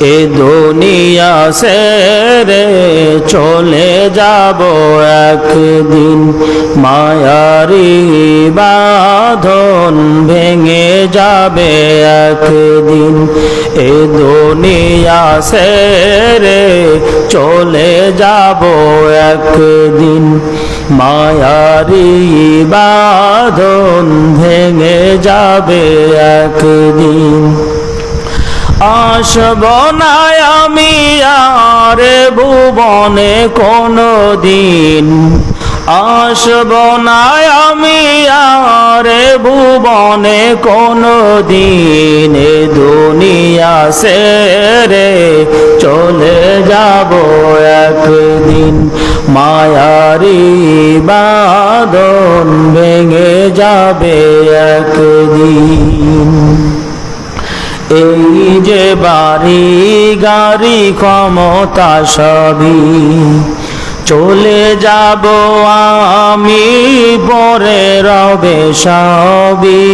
এ দুনিয়া সেরে চলে যাব একদিন। মায়ারি বাঁধন ভেঙে যাবে একদিন। এ দুনিয়া সেরে চলে যাব একদিন। মায়ারি বাঁধন ভেঙে যাবে একদিন। আসব না আমি আর ভুবনে কোনো দিন আসব না আমি আর ভুবনে কোনো দিন দুনিয়া সেরে চলে যাব একদিন। মায়ারি বাদন ভেঙে যাবে একদিন। এই যে বাড়ি গাড়ি ক্ষমতা সবই, চলে যাব আমি পরে রবে সবই।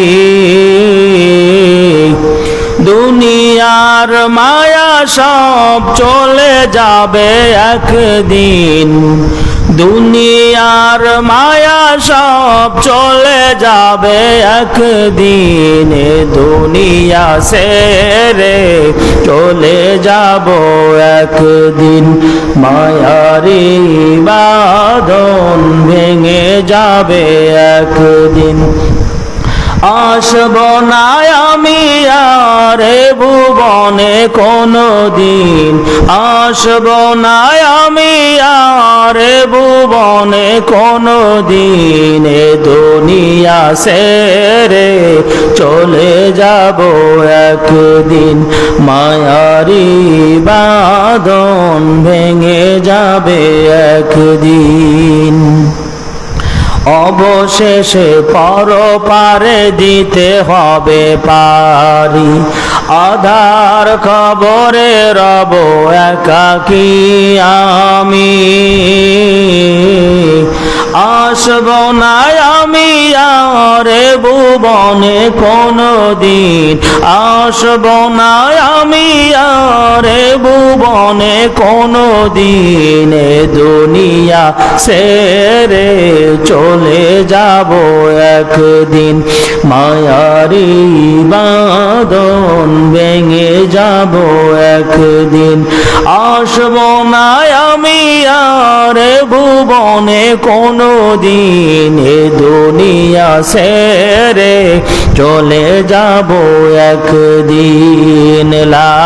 দুনিয়ার মায়া সব চলে যাবে একদিন, দুনিয়ার মায়া সব চলে যাবে একদিন দুনিয়া সেরে চলে যাব একদিন। মায়ারি বাদন ভেঙে যাবে একদিন। আসব না আমি আর ভুবনে কোনো দিন আসব না আমি আর ভুবনে কোনো দিন দুনিয়া সেরে চলে যাব একদিন। মায়ারি বাদন ভেঙে যাবে একদিন। অবশেষে পর পারে দিতে হবে পারি। আধার খবরে রব একাকি আমি। আসব না ভুবনে কোনো দিন আসব না আমি আরে ভুবনে কোনো দিন দুনিয়া সেরে চলে যাব একদিন। মায়ারি বাদন ভেঙে যাব একদিন। আসব না আমি আরে ভুবনে কোনো দিন সেরে চলে যাব একদিন লা